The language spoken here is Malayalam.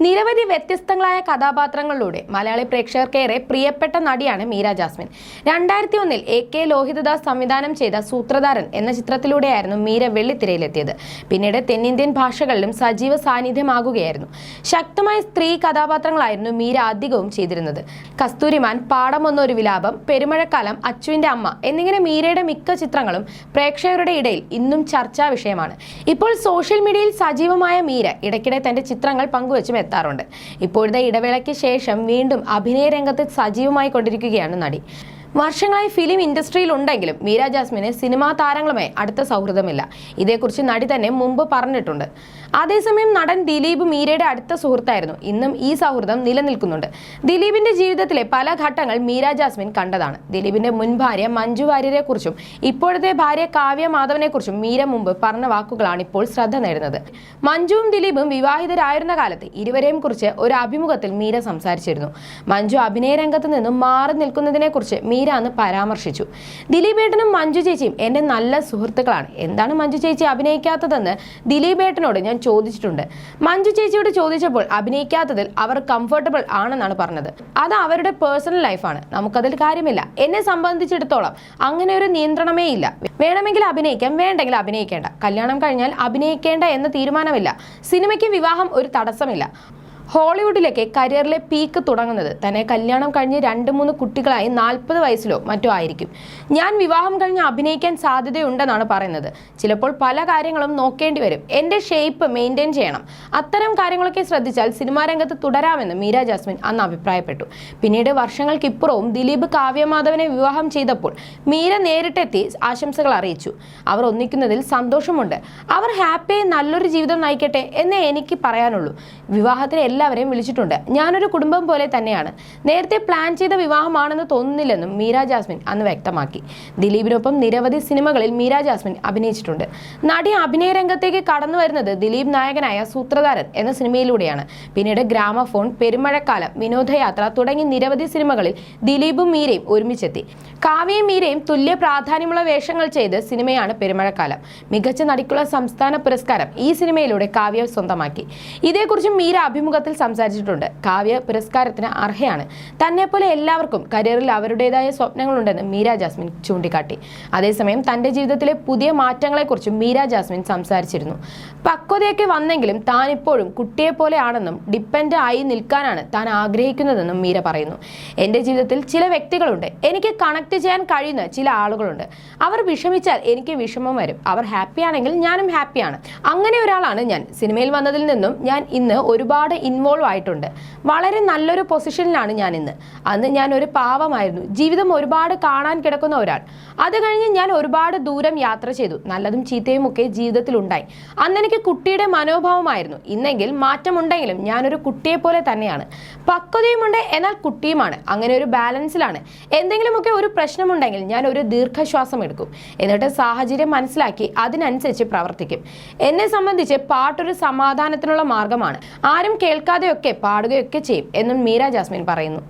നിരവധി വ്യത്യസ്തങ്ങളായ കഥാപാത്രങ്ങളിലൂടെ മലയാളി പ്രേക്ഷകർക്കേറെ പ്രിയപ്പെട്ട നടിയാണ് മീര ജാസ്മിൻ. രണ്ടായിരത്തി ഒന്നിൽ എ കെ ലോഹിതദാസ് സംവിധാനം ചെയ്ത സൂത്രധാരൻ എന്ന ചിത്രത്തിലൂടെയായിരുന്നു മീര വെള്ളിത്തിരയിലെത്തിയത്. പിന്നീട് തെന്നിന്ത്യൻ ഭാഷകളിലും സജീവ സാന്നിധ്യമാകുകയായിരുന്നു. ശക്തമായ സ്ത്രീ കഥാപാത്രങ്ങളായിരുന്നു മീര അധികവും ചെയ്തിരുന്നത്. കസ്തൂരിമാൻ പാടമൊന്നൊരു വിലാപം പെരുമഴക്കാലം അച്ചുവിന്റെ അമ്മ എന്നിങ്ങനെ മീരയുടെ മിക്ക ചിത്രങ്ങളും പ്രേക്ഷകരുടെ ഇടയിൽ ഇന്നും ചർച്ചാ വിഷയമാണ്. ഇപ്പോൾ സോഷ്യൽ മീഡിയയിൽ സജീവമായ മീര ഇടയ്ക്കിടെ തന്റെ ചിത്രങ്ങൾ പങ്കുവച്ചും എത്താറുണ്ട് ഇപ്പോഴത്തെ ഇടവേളയ്ക്ക് ശേഷം വീണ്ടും അഭിനയ രംഗത്ത് സജീവമായി കൊണ്ടിരിക്കുകയാണ് നടി. വർഷങ്ങളായി ഫിലിം ഇൻഡസ്ട്രിയിൽ ഉണ്ടെങ്കിലും മീര ജാസ്മിന് സിനിമാ താരങ്ങളുമായി അടുത്ത സൗഹൃദമില്ല. ഇതേക്കുറിച്ച് നടി തന്നെ മുമ്പ് പറഞ്ഞിട്ടുണ്ട്. അതേസമയം നടൻ ദിലീപ് മീരയുടെ അടുത്ത സുഹൃത്തായിരുന്നു. ഇന്നും ഈ സൗഹൃദം നിലനിൽക്കുന്നുണ്ട്. ദിലീപിന്റെ ജീവിതത്തിലെ പല ഘട്ടങ്ങൾ മീര ജാസ്മിൻ കണ്ടതാണ്. ദിലീപിന്റെ മുൻ ഭാര്യ മഞ്ജു വാര്യരെ കുറിച്ചും ഇപ്പോഴത്തെ ഭാര്യ കാവ്യ മാധവനെ കുറിച്ചും മീര മുമ്പ് പറഞ്ഞ വാക്കുകളാണ് ഇപ്പോൾ ശ്രദ്ധ നേടുന്നത്. മഞ്ജുവും ദിലീപും വിവാഹിതരായിരുന്ന കാലത്ത് ഇരുവരെയും കുറിച്ച് ഒരു അഭിമുഖത്തിൽ മീര സംസാരിച്ചിരുന്നു. മഞ്ജു അഭിനയ രംഗത്ത് നിന്നും മാറി നിൽക്കുന്നതിനെ കുറിച്ച് മീര എന്ന് പരാമർശിച്ചു. ദിലീപേട്ടനും മഞ്ജു ചേച്ചിയും എന്റെ നല്ല സുഹൃത്തുക്കളാണ്. എന്താണ് മഞ്ജു ചേച്ചി അഭിനയിക്കാത്തതെന്ന് ദിലീപേട്ടനോട് ഞാൻ ചോദിച്ചിട്ടുണ്ട്. മഞ്ജു ചേച്ചിയോട് ചോദിച്ചപ്പോൾ അഭിനയിക്കാത്തതിൽ അവർ കംഫർട്ടബിൾ ആണെന്നാണ് പറഞ്ഞത്. അത് അവരുടെ പേഴ്സണൽ ലൈഫാണ് നമുക്കതിൽ കാര്യമില്ല. എന്നെ സംബന്ധിച്ചിടത്തോളം അങ്ങനെ ഒരു നിയന്ത്രണമേ ഇല്ല. വേണമെങ്കിൽ അഭിനയിക്കാം വേണ്ടെങ്കിൽ അഭിനയിക്കേണ്ട. കല്യാണം കഴിഞ്ഞാൽ അഭിനയിക്കേണ്ട എന്ന തീരുമാനമില്ല. സിനിമയ്ക്ക് വിവാഹം ഒരു തടസ്സമില്ല. ഹോളിവുഡിലേക്ക് കരിയറിലെ പീക്ക് തുടങ്ങുന്നത്. തന്നെ കല്യാണം കഴിഞ്ഞ് രണ്ട് മൂന്ന് കുട്ടികളായി നാൽപ്പത് വയസ്സിലോ മറ്റോ ആയിരിക്കും. ഞാൻ വിവാഹം കഴിഞ്ഞ് അഭിനയിക്കാൻ സാധ്യതയുണ്ടെന്നാണ് പറയുന്നത്. ചിലപ്പോൾ പല കാര്യങ്ങളും നോക്കേണ്ടി വരും. എന്റെ ഷേപ്പ് മെയിന്റെയിൻ ചെയ്യണം. അത്തരം കാര്യങ്ങളൊക്കെ ശ്രദ്ധിച്ചാൽ സിനിമാ രംഗത്ത് തുടരാമെന്ന് മീര ജാസ്മിൻ അന്ന് അഭിപ്രായപ്പെട്ടു. പിന്നീട് വർഷങ്ങൾക്കിപ്പുറവും ദിലീപ് കാവ്യമാധവനെ വിവാഹം ചെയ്തപ്പോൾ മീര നേരിട്ടെത്തി ആശംസകൾ അറിയിച്ചു. അവർ ഒന്നിക്കുന്നതിൽ സന്തോഷമുണ്ട്. അവർ ഹാപ്പിയായി നല്ലൊരു ജീവിതം നയിക്കട്ടെ എന്നേ എനിക്ക് പറയാനുള്ളൂ. വിവാഹത്തിന് എല്ലാവരെയും വിളിച്ചിട്ടുണ്ട്. ഞാനൊരു കുടുംബം പോലെ തന്നെയാണ്. നേരത്തെ പ്ലാൻ ചെയ്ത വിവാഹമാണെന്ന് തോന്നുന്നില്ലെന്നും മീര ജാസ്മിൻ അന്ന് വ്യക്തമാക്കി. ദിലീപിനൊപ്പം നിരവധി സിനിമകളിൽ മീര ജാസ്മിൻ അഭിനയിച്ചിട്ടുണ്ട്. നടി അഭിനയ രംഗത്തേക്ക് കടന്നു വരുന്നത് ദിലീപ് നായകനായ സൂത്രധാരൻ എന്ന സിനിമയിലൂടെയാണ്. പിന്നീട് ഗ്രാമഫോൺ പെരുമഴക്കാലം വിനോദയാത്ര തുടങ്ങി നിരവധി സിനിമകളിൽ ദിലീപും മീരയും ഒരുമിച്ചെത്തി. കാവ്യയും മീരയും തുല്യ പ്രാധാന്യമുള്ള വേഷങ്ങൾ ചെയ്ത് സിനിമയാണ് പെരുമഴക്കാലം. മികച്ച നടിക്കുള്ള സംസ്ഥാന പുരസ്കാരം ഈ സിനിമയിലൂടെ കാവ്യ സ്വന്തമാക്കി. ഇതേക്കുറിച്ച് മീര അഭിമുഖത്തിൽ സംസാരിച്ചിട്ടുണ്ട്. കാവ്യ പുരസ്കാരത്തിന് അർഹയാണ്. തന്നെപ്പോലെ എല്ലാവർക്കും കരിയറിൽ അവരുടേതായ സ്വപ്നങ്ങളുണ്ടെന്ന് മീര ജാസ്മിൻ ചൂണ്ടിക്കാട്ടി. അതേസമയം തന്റെ ജീവിതത്തിലെ പുതിയ മാറ്റങ്ങളെക്കുറിച്ച് മീര ജാസ്മിൻ സംസാരിച്ചിരുന്നു. പക്വതയൊക്കെ വന്നെങ്കിലും താൻ ഇപ്പോഴും കുട്ടിയെ പോലെയാണെന്നും ഡിപ്പെൻഡ് ആയി നിൽക്കാനാണ് താൻ ആഗ്രഹിക്കുന്നതെന്നും മീര പറയുന്നു. എന്റെ ജീവിതത്തിൽ ചില വ്യക്തികളുണ്ട്. എനിക്ക് കണക്ട് ചെയ്യാൻ കഴിയുന്ന ചില ആളുകളുണ്ട്. അവർ വിഷമിച്ചാൽ എനിക്ക് വിഷമം വരും. അവർ ഹാപ്പിയാണെങ്കിൽ ഞാനും ഹാപ്പിയാണ്. അങ്ങനെ ഒരാളാണ് ഞാൻ. സിനിമയിൽ വന്നതിൽ നിന്നും ഞാൻ ഇന്ന് ഒരുപാട് ഇൻവോൾവ് ആയിട്ടുണ്ട്. വളരെ നല്ലൊരു പൊസിഷനിലാണ് ഞാൻ ഇന്ന് അന്ന് ഞാൻ ഒരു പാവമായിരുന്നു. ജീവിതം ഒരുപാട് കാണാൻ കിടക്കുന്ന ഒരാൾ. അത് കഴിഞ്ഞ് ഞാൻ ഒരുപാട് ദൂരം യാത്ര ചെയ്തു. നല്ലതും ചീത്തയും ഒക്കെ ജീവിതത്തിൽ ഉണ്ടായി അന്ന് എനിക്ക് കുട്ടിയുടെ മനോഭാവമായിരുന്നു. ഇന്നെങ്കിൽ മാറ്റമുണ്ടെങ്കിലും ഞാനൊരു കുട്ടിയെ പോലെ തന്നെയാണ്. പക്വതയുമുണ്ട് എന്നാൽ കുട്ടിയുമാണ്. അങ്ങനെ ഒരു ബാലൻസിലാണ്. എന്തെങ്കിലുമൊക്കെ ഒരു പ്രശ്നമുണ്ടെങ്കിൽ ഞാൻ ഒരു ദീർഘശ്വാസം എടുക്കും. എന്നിട്ട് സാഹചര്യം മനസ്സിലാക്കി അതിനനുസരിച്ച് പ്രവർത്തിക്കും. എന്നെ സംബന്ധിച്ച് പാട്ടൊരു സമാധാനത്തിനുള്ള മാർഗമാണ്. ആരും കേൾക്കാതെയൊക്കെ പാടുകയൊക്കെ ചെയ്യും എന്നും മീര ജാസ്മിൻ പറയുന്നു